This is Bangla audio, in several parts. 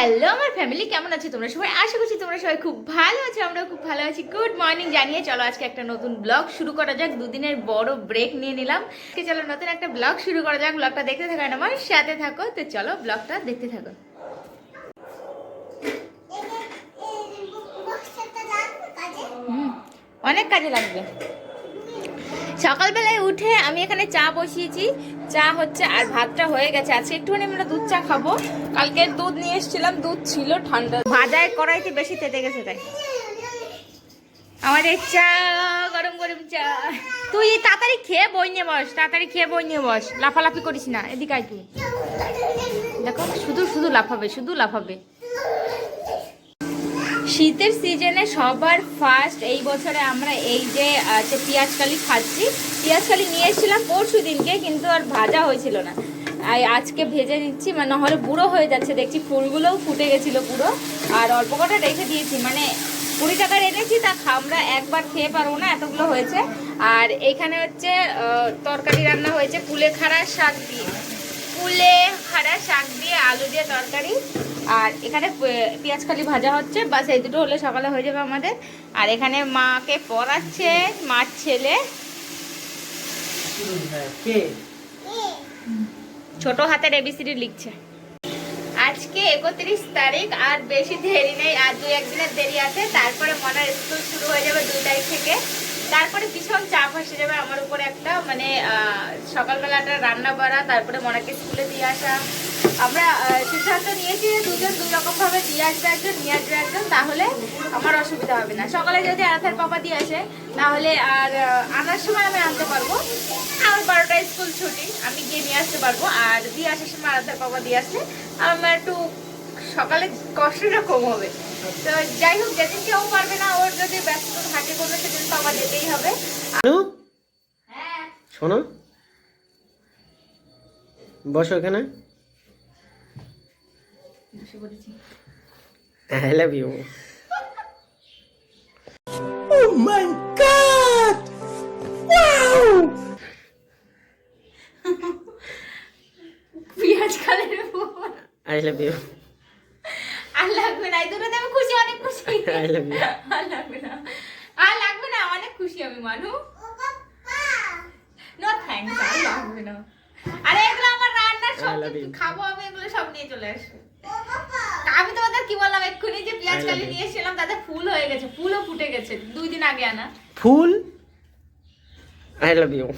হ্যালো আমার ফ্যামিলি কেমন আছে তোমরা সবাই? আশা করছি তোমরা সবাই খুব ভালো আছো আমরা খুব ভালো আছি। গুড মর্নিং জানিয়ে চলো আজকে একটা নতুন ব্লগ শুরু করা যাক। দুদিনের বড় ব্রেক নিয়ে নিলাম। আজকে চলো নতুন একটা ব্লগ শুরু করা যাক। ব্লগটা দেখতে থাকো আমার সাথে থাকো। তো চলো ব্লগটা দেখতে থাকো। অনেক কাজে লাগবে। সকালবেলায় উঠে আমি এখানে চা বসিয়েছি। চা হচ্ছে আর ভাতটা হয়ে গেছে। আজকে একটুখানি আমরা দুধ চা খাব। কালকে দুধ নিয়ে এসেছিলাম, দুধ ছিল ঠান্ডা। ভাজায় কড়াইতে বেশি তেতে গেছে তাই। আমাদের চা, গরম গরম চা। তুই তাড়াতাড়ি খেয়ে বই নিয়ে বস, তাড়াতাড়ি খেয়ে বই নিয়ে বস। লাফালাফি করিস না, এদিকে আয় তুই। দেখো, শুধু শুধু লাফাবে শুধু লাফাবে। শীতের সিজনে সবার ফার্স্ট এই বছরে আমরা এই যে পেঁয়াজকালি খাচ্ছি পেঁয়াজকালি নিয়ে এসেছিলাম পরশু দিনকে, কিন্তু আর ভাজা হয়েছিল না। আজকে ভেজে নিচ্ছি মানে নাহলে বুড়ো হয়ে যাচ্ছে, দেখছি ফুলগুলোও ফুটে গেছিল পুরো। আর অল্প কটা রেখে দিয়েছি মানে কুড়ি টাকার এনেছি, তা আমরা একবার খেয়ে পারব না, এতগুলো হয়েছে। আর এখানে হচ্ছে তরকারি রান্না হয়েছে কুলে খাড়া শাক দিয়ে। কুলে খাড়া শাক দিয়ে আলু দিয়ে তরকারি। আর এখানে পে- পেঁয়াজ খালি ভাজা হচ্ছে। বাস এই দুটো হলে সকালে হয়ে যাবে আমাদের। আর এখানে মাকে পড়াচ্ছে, মার ছেলে। ছোট হাতের এবিসিডি লিখছে। আজকে একত্রিশ তারিখ, আর বেশি দেরি নেই, আর দু একদিনের দেরি আছে। তারপরে মনার স্কুল শুরু হয়ে যাবে দুই তারিখ থেকে। তারপরে ভীষণ চাপ এসে যাবে আমার উপরে একটা। মানে সকালবেলাটা রান্না করা, তারপরে মনাকে স্কুলে দিয়ে আসা। আমরা সিদ্ধান্ত নিয়েছি যে দুজন দুই রকম ভাবে দিয়ে আসবে একজন নিয়ে আসবে একজন তাহলে আমার অসুবিধা হবে না। সকালে যদি আরাধার পাপা দিয়ে আসে তাহলে আর আনার সময় আমি আনতে পারব। আমার বারোটায় স্কুল ছুটি আমি গিয়ে নিয়ে আসতে পারব। আর দিয়ে আসার সময় আরাধার পাপা দিয়ে আসলে আমার একটু সকালে কষ্টটা কম হবে। তো যাই হোক যেদিন কেউ পারবে না ওর যদি ব্যস্ত থাকে কোনো সেদিন তো আমার যেতেই হবে। হ্যাঁ। শোনো। বসো এখানে। বসে পড়েছি। আই লাভ ইউ পেঁয়াজ কালের আই লাভ ইউ আর লাগবে না এই দুটোতে আমি খুশি অনেক খুশি। I love you. আর লাগবে না। আর লাগবে না অনেক খুশি আমি মানু। নো থ্যাঙ্কস আর লাগবে না। আরে এগুলো আমার রান্নার সব I love you. খাব আমি এগুলো সব নিয়ে চলে আসবে। আমি তোমাদের কি বললাম? এক্ষুনি যে পেঁয়াজ কালি নিয়ে এসেছিলাম তাতে ফুল হয়ে গেছে ফুলও ফুটে গেছে দুই দিন আগে আনা। ফুল? আই লাভ ইউ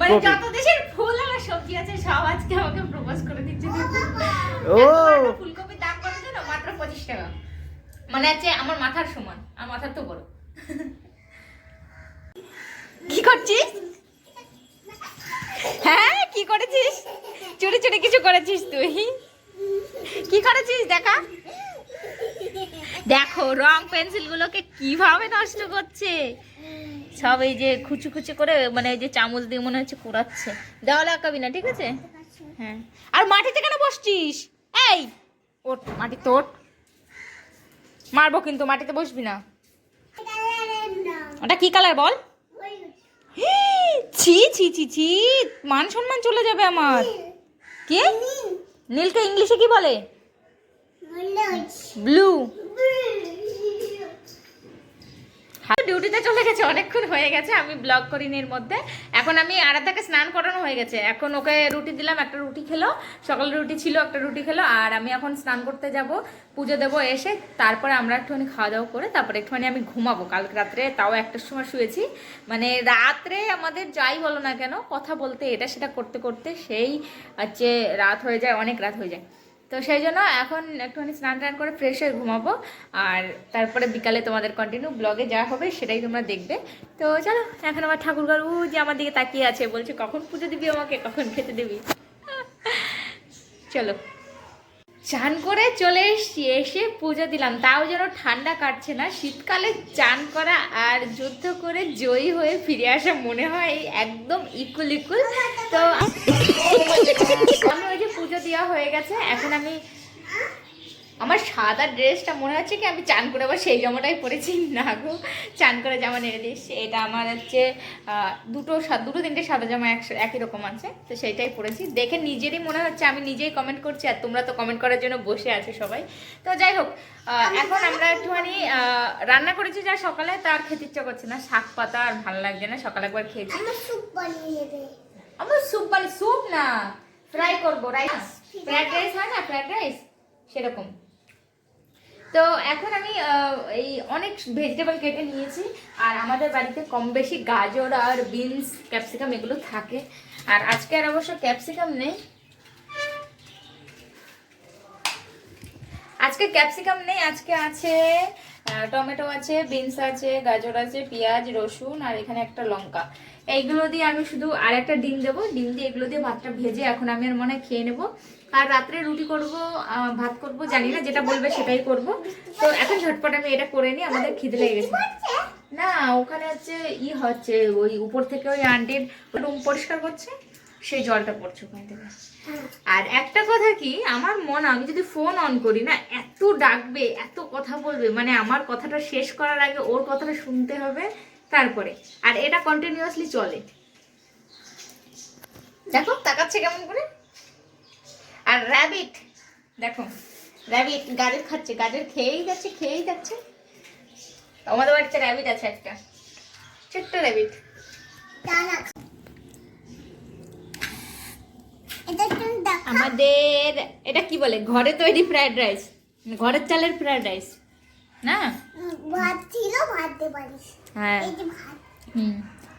মানে যত দেশের ফুল আর সবজি আছে সব আজকে আমাকে প্রপোজ করে দিচ্ছে। ও। একটা ফুলকপির দাম কত জানো? মাত্র পঁচিশ টাকা। মানে আছে আমার মাথার সমান আর মাথার তো বড়। কি করছিস? হ্যাঁ কি করেছিস? চুরি চুরি কিছু করেছিস তুই? কি করেছিস দেখা? দেখো, রং পেন্সিল গুলোকে কীভাবে নষ্ট করছে? সব এই যে খুচু খুচু করে মানে এই যে চামচ দিয়ে মনে হচ্ছে কুড়াচ্ছে। দেওয়ালে আঁকাবি না, ঠিক আছে? হ্যাঁ। আর মাটিতে কেন বসছিস? এই ওট মাটি তোট। মারবো কিন্তু, মাটিতে বসবি না। ওটা কি কালার বল? ছি ছি ছি ছি। মান সম্মান চলে যাবে আমার। কি? নীলকে ইংলিশে কি বলে? ব্লু ডিউটিতে চলে গেছে, অনেকক্ষণ হয়ে গেছে, আমি ব্লগ করিনি এর মধ্যে। এখন আমি আরাধাকে স্নান করানো হয়ে গেছে। এখন ওকে রুটি দিলাম, একটা রুটি খেলো, সকালে রুটি ছিল, একটা রুটি খেলো, আর আমি এখন স্নান করতে যাব, পুজো দেবো এসে, তারপরে আমরা একটুখানি খাওয়া দাওয়া করে, তারপরে একটুখানি আমি ঘুমাবো। কালকে রাত্রে তাও একটার সময় শুয়েছি। মানে রাত্রে আমাদের যাই বলো না কেন, কথা বলতে, এটা সেটা করতে করতে সেই, হচ্ছে রাত হয়ে যায়, অনেক রাত হয়ে যায়। তো সেই জন্য এখন একটুখানি স্নান টান করে ফ্রেশ হয়ে ঘুমাবো। আর তারপরে বিকালে তোমাদের কন্টিনিউ ব্লগে যা হবে সেটাই তোমরা দেখবে। তো চলো, এখন আমার ঠাকুরঘর, উ যে আমার দিকে তাকিয়ে আছে, বলছে, কখন পুজো দিবি আমাকে? কখন খেতে দিবি? চলো। চান করে চলে এসছি, এসে পুজো দিলাম। তাও যেন ঠান্ডা কাটছে না। শীতকালে চান করা আর যুদ্ধ করে জয়ী হয়ে ফিরে আসা মনে হয় একদম ইকুল ইকুল। তো দেওয়া হয়ে গেছে। এখন আমি আমার সাদা ড্রেসটা মনে হচ্ছে কি আমি চান করে আবার সেই জামাটাই পরেছি। না গো চান করে জামা নেড়ে দিস। এটা আমার হচ্ছে দুটো দুটো তিনটে সাদা জামা একশো একই রকম আছে তো সেইটাই পরেছি। দেখে নিজেরই মনে হচ্ছে আমি নিজেই কমেন্ট করছি আর তোমরা তো কমেন্ট করার জন্য বসে আছো সবাই। তো যাই হোক এখন আমরা একটুখানি রান্না করেছি যা সকালে তার খেতে ইচ্ছা করছে না। শাক পাতা আর ভালো লাগছে না সকালে একবার খেয়েছি। আমার স্যুপ বানিয়ে আমার স্যুপ মানে স্যুপ না। ফ্রাই করব রাইস ফ্রাইড রাইস হয় না ফ্রাইড রাইস সেরকম। তো এখন আমি এই অনেক ভেজিটেবল কেটে নিয়েছি আর আমাদের বাড়িতে কম বেশি গাজর আর বিনস ক্যাপসিকাম এগুলো থাকে। আর আজকে আর অবশ্য ক্যাপসিকাম নেই। আজকে ক্যাপসিকাম নেই আজকে আছে টমেটো আছে বিনস আছে গাজর আছে পেঁয়াজ রসুন আর এখানে একটা লঙ্কা। এইগুলো দিয়ে আমি শুধু আর একটা ডিম দেবো। ডিম দিয়ে এগুলো দিয়ে ভাতটা ভেজে এখন আমি আর মনে হয় খেয়ে নেব। আর রাত্রে রুটি করব ভাত করব, জানি না যেটা বলবে সেটাই করব। তো এখন ঝটপট আমি এটা করে নিই, আমাদের খিদে লেগে গেছে। না, ওখানে হচ্ছে ই হচ্ছে, ওই উপর থেকে ওই আন্টির রুম পরিষ্কার করছে, সেই জলটা পড়ছে ওখান থেকে। আর একটা কথা কি, আমার মন আমি যদি ফোন অন করি না, এত ডাকবে, এত কথা বলবে মানে আমার কথাটা শেষ করার আগে ওর কথাটা শুনতে হবে। তারপরে, আর এটা কন্টিনিউয়াসলি চলে। দেখো, তাকাচ্ছে কেমন করে? আর র্যাবিট দেখো র্যাবিট গাজর খাচ্ছে, গাজর খেয়েই যাচ্ছে খেয়েই যাচ্ছে। আমাদের বাড়িতে র্যাবিট আছে একটা, ছোট্ট র্যাবিট আমাদের, এটা কি বলে? ঘরে তৈরি ফ্রাইড রাইস ঘরের চালের ফ্রাইড রাইস না? ভাত হ্যাঁ এই যে ভাত হুম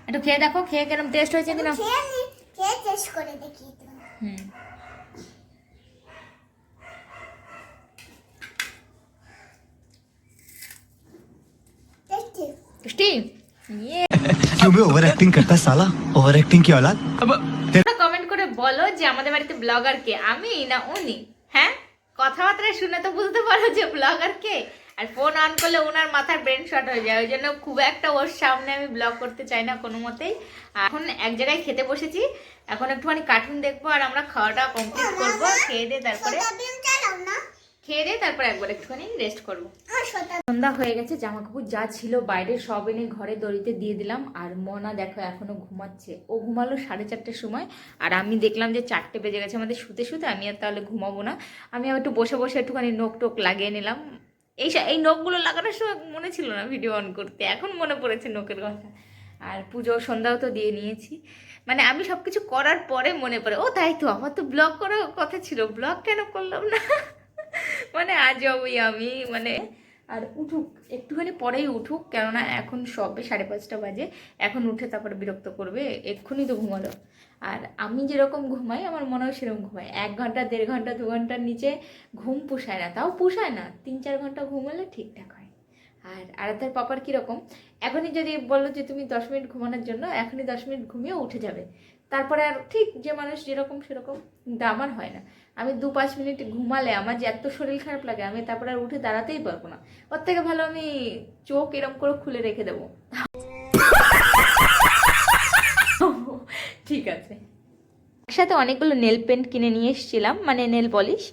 একটু খেয়ে দেখো খেয়ে কিরম টেস্ট হয়েছে কিনা খেয়ে নি খেয়ে টেস্ট করে দেখি তো হুম টেস্টি টেস্টি ইয়ে क्यों बे ओवर एक्टिंग करता है साला ओवर एक्टिंग की औलाद अब কমেন্ট করে বলো যে আমাদের বাড়িতে ব্লগার কে আমি না উনি হ্যাঁ কথাবার্তা শুনে তো বুঝতে পারো যে ব্লগার কে আর ফোন অন করলে ওনার মাথার ব্রেন শট হয়ে যায় ওই জন্য খুব একটা ওর সামনে আমি ব্লগ করতে চাই না কোনো মতেই। আর এখন এক জায়গায় খেতে বসেছি এখন একটুখানি কার্টুন দেখব আর আমরা খাওয়াটা কমপ্লিট করব খেয়ে দিয়ে তারপরে খেয়ে দিয়ে তারপরে একবার একটুখানি রেস্ট করব। সন্ধ্যা হয়ে গেছে জামা কাপড় যা ছিল বাইরে সব এনে ঘরে দড়িতে দিয়ে দিলাম আর মনা দেখো এখনও ঘুমাচ্ছে। ও ঘুমালো সাড়ে চারটের সময় আর আমি দেখলাম যে চারটে বেজে গেছে আমাদের শুতে শুতে আমি আর তাহলে ঘুমাবো না। আমি একটু বসে বসে একটুখানি নোক টোক লাগিয়ে নিলাম। এই এই নখগুলো লাগানোর সময় মনে ছিল না ভিডিও অন করতে। এখন মনে পড়েছে নখের কথা। আর পুজো সন্ধ্যাও তো দিয়ে নিয়েছি। মানে আমি সব কিছু করার পরে মনে পড়ে, ও, তাই তো, আমার তো ব্লগ করার কথা ছিল। ব্লগ কেন করলাম না? মানে আজ ওই আমি মানে আর উঠুক, একটুখানি পরেই উঠুক, কেননা এখন সবে সাড়ে পাঁচটা বাজে, এখন উঠে তারপরে বিরক্ত করবে, এক্ষুনি তো ঘুমালো। আর আমি যেরকম ঘুমাই, আমার মনে হয় সেরকম ঘুমাই। এক ঘণ্টা, দেড় ঘণ্টা, দু ঘণ্টার নিচে ঘুম পোষায় না, তাও পোষায় না, তিন চার ঘণ্টা ঘুমালে ঠিকঠাক হয়। আর আরাধ্যার পাপার কীরকম, এখনই যদি বলল যে তুমি দশ মিনিট ঘুমানোর জন্য, এখনই দশ মিনিট ঘুমিয়ে উঠে যাবে। তারপরে আর ঠিক যে মানুষ যেরকম সেরকম আমার হয় না। আমি দু পাঁচ মিনিট ঘুমালে আমার যে এত শরীর খারাপ লাগে, আমি তারপরে আর উঠে দাঁড়াতেই পারব না। ওর থেকে ভালো আমি চোখ এরম করে খুলে রেখে দেবো। ঠিক আছে। একসাথে অনেকগুলো নেল পেন্ট কিনে নিয়ে এসেছিলাম মানে নেল পলিশ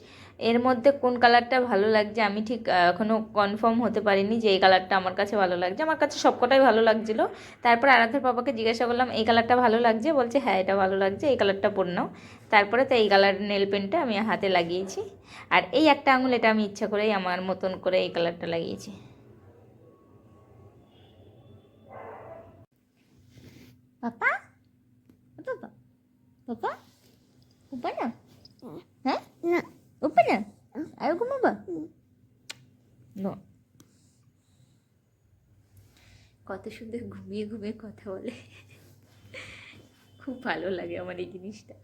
এর মধ্যে কোন কালারটা ভালো লাগছে আমি ঠিক এখনও কনফার্ম হতে পারিনি যে এই কালারটা আমার কাছে ভালো লাগছে। আমার কাছে সবকটাই ভালো লাগছিল। তারপর আরাধার বাবাকে জিজ্ঞাসা করলাম এই কালারটা ভালো লাগছে? বলছে হ্যাঁ এটা ভালো লাগছে এই কালারটা পর নাও। তারপরে তো এই কালার নেল পেনটা আমি হাতে লাগিয়েছি। আর এই একটা আঙুল এটা আমি ইচ্ছা করেই আমার মতন করে এই কালারটা লাগিয়েছি। পাপা? পাপা? পাপা? না। হ্যাঁ না। উপর না আর ঘুমাবা না কত সুন্দর ঘুমিয়ে ঘুমিয়ে কথা বলে। খুব ভালো লাগে আমার এই জিনিসটা।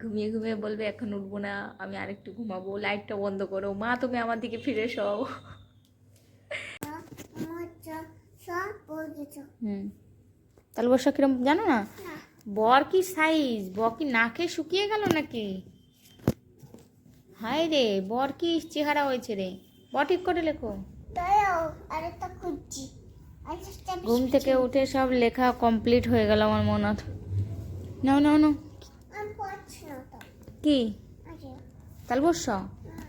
ঘুমিয়ে ঘুমিয়ে বলবে এখন উঠবো না আমি আরেকটু ঘুমাবো। লাইটটা বন্ধ করো। মা তুমি আমার দিকে ফিরে সও হুম। তাহলে বর্ষা কিরম জানো না? বর কি সাইজ বর কি নাকে শুকিয়ে গেল নাকি? হায় রে বর কি চেহারা হয়েছে রে। বর ঠিক করে লেখো। ঘুম থেকে উঠে সব লেখা কমপ্লিট হয়ে গেল আমার মনে হয় নাও নাও নাও। কি? তাহলে হুম।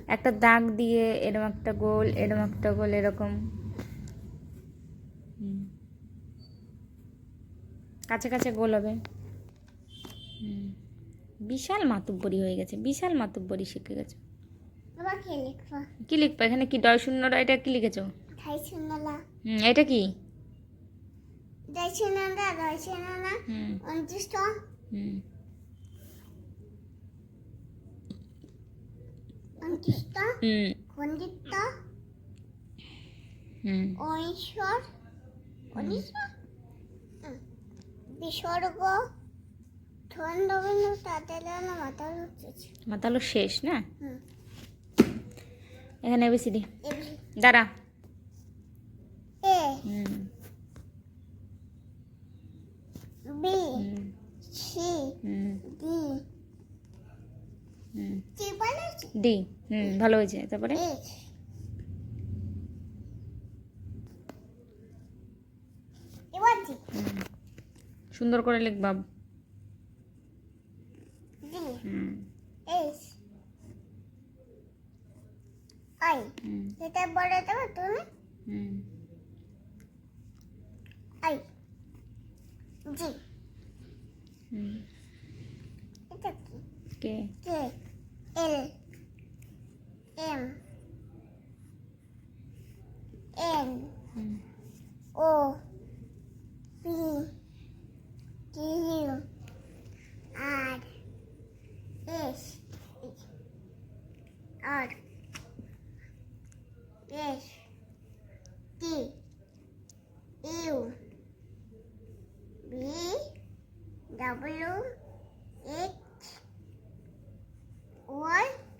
একটা দাগ দিয়ে এরকম একটা গোল এরকম একটা গোল এরকম। হুম। কাছে কাছে গোল হবে। হুম। বিশাল মাতুব্বরি হয়ে গেছে বিশাল মাতুব্বরি শিখে গেছে। কি লিখবা? এখানে কি ডয় শূন্য এটা কি লিখেছো? হুম এটা কি? হুম। বিসর্গ। মাতালো শেষ না? এখানে এবিসিডি দাঁড়া। বি। হুম। সি। ডি। ডি। হুম ভালো হয়েছে। তারপরে। সুন্দর করে লিখবা। M. N. O. P. Q. R. S. R. S. T. U. B. W. H. Y.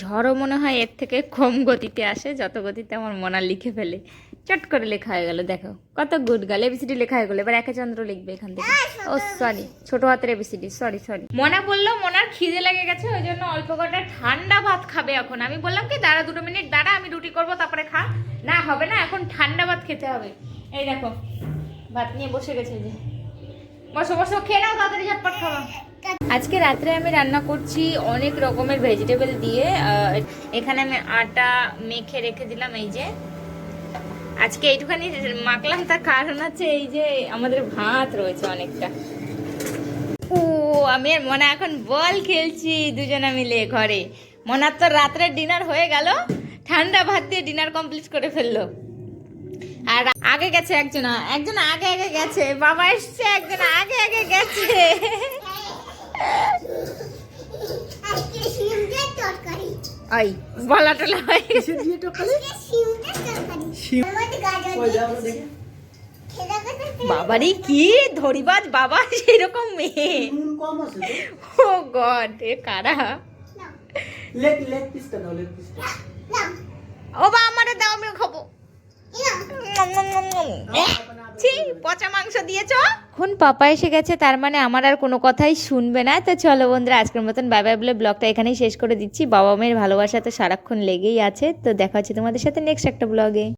ঝড়ও মনে হয় এর থেকে কম গতিতে আসে, যত গতিতে আমার মনা লিখে ফেলে। চট করে লেখা হয়ে গেল, দেখো। কত গুড গাল এবিসিডি লেখা হয়ে গেলো। এবার একে চন্দ্র লিখবে এখান থেকে। ও সরি ছোট হাতের এবিসিডি সরি সরি মনা বলল, মনার খিদে লেগে গেছে, ওই জন্য অল্প কটা ঠান্ডা ভাত খাবে এখন। আমি বললাম কি, দাঁড়া দুটো মিনিট, দাঁড়া, আমি রুটি করব, তারপরে খা। না, হবে না, এখন ঠান্ডা ভাত খেতে হবে। এই দেখো, ভাত নিয়ে বসে গেছে যে। বসো খেয়ে আজকে রাত্রে আমি রান্না করছি অনেক রকমের ভেজিটেবল দিয়ে এখানে আমি আটা মেখে রেখে দিলাম এই যে। আজকে এইটুখানি মাখলাম, তার কারণ আছে এই যে আমাদের ভাত রয়েছে অনেকটা। ও, আমি আর মনে এখন বল খেলছি দুজনে মিলে ঘরে। মনার তো রাত্রের ডিনার হয়ে গেল, ঠান্ডা ভাত দিয়ে ডিনার কমপ্লিট করে ফেলল। আর আগে গেছে একজন একজন আগে আগে গেছে বাবা এসছে একজন আগে আগে গেছে। ওই বলা টলা হয়ে। গেছে। বাবারই কি ধরিবাজ বাবা সেরকম মেয়ে। কম আছে ও গড এ কারা? ও বা আমারে দাও আমিও খাব। পচা মাংস দিয়েছ? এখন পাপা এসে গেছে, তার মানে আমার আর কোনো কথাই শুনবে না। তো চলো বন্ধুরা, আজকের মতন বাই বলে ব্লগটা এখানেই শেষ করে দিচ্ছি। বাবা মেয়ের ভালোবাসা তো সারাক্ষণ লেগেই আছে। তো দেখা হচ্ছে তোমাদের সাথে নেক্সট একটা ব্লগে